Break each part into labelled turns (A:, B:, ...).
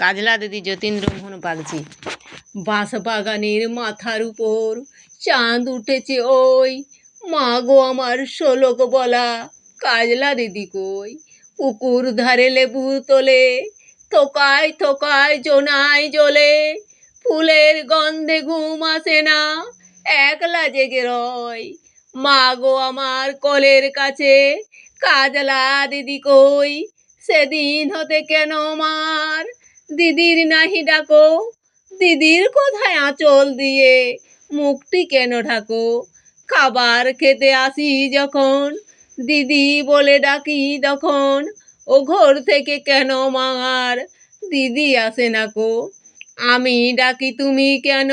A: কাজলা দিদি যতীন্দ্র মোহন বাগচি বাঁশ বাগানের মাথার উপর চাঁদ উঠেছে ওই। মা গো আমার শোলক বলা কাজলা দিদি কই? পুকুর ধারে লেবু তোলে, থোকায় থোকায় জোনায় জ্বলে। ফুলের গন্ধে ঘুম আসে না, একলা জেগে রয়। মা গো আমার কলের কাছে কাজলা দিদি কই? সেদিন হতে কেন মার দিদির নাহি ডাকো, দিদির কোথায় আঁচল দিয়ে মুখটি কেন ঢাকো? খাবার খেতে আসি যখন, দিদি বলে ডাকি তখন, ও ঘর থেকে কেন মার? দিদি আসে না কো। আমি ডাকি তুমি কেন?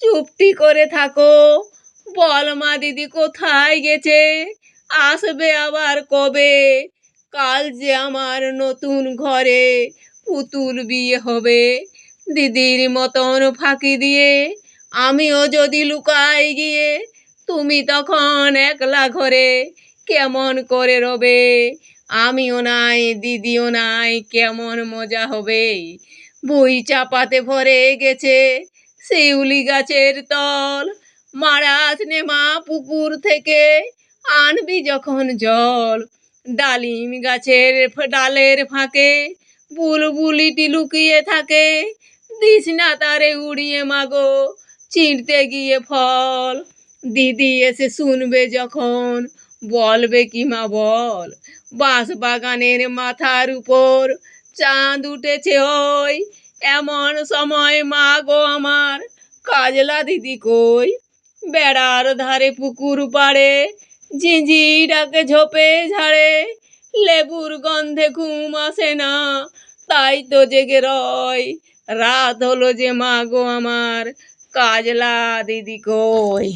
A: চুপটি করে থাকো। বল মা দিদি কোথায় গেছে? আসবে আবার কবে? কাল যে আমার নতুন ঘরে পুতুল বিয়ে হবে। দিদির মতন ফাঁকি দিয়ে আমিও যদি লুকাই গিয়ে, তুমি তখন একলা ঘরে কেমন করে রবে? আমিও নাই, দিদিও নাই, কেমন মজা হবে? বই চাপাতে ভরে গেছে শিউলি গাছের তল। মারাজ নেমা পুকুর থেকে আনবি যখন জল। ডালিম গাছের ডালের ফাঁকে বুলবুলিটি লুকিয়ে থাকে। দিস না তারে উড়িয়ে মাগো, চিনতে গিয়ে ফল। দিদি এসে শুনবে যখন, বলবে কি মা বল। বাঁশ বাগানের মাথার উপর চাঁদ উঠেছে ওই, এমন সময় মা গো আমার, কাজলা দিদি কই? বেড়ার ধারে পুকুর পাড়ে, ঝিঁঝি ডাকে ঝোপে ঝাড়ে, লেবুর গন্ধে ঘুম আসে না তাই তো জেগে রয় রাত হলো যে মাগো আমার। কাজলা দিদি কই?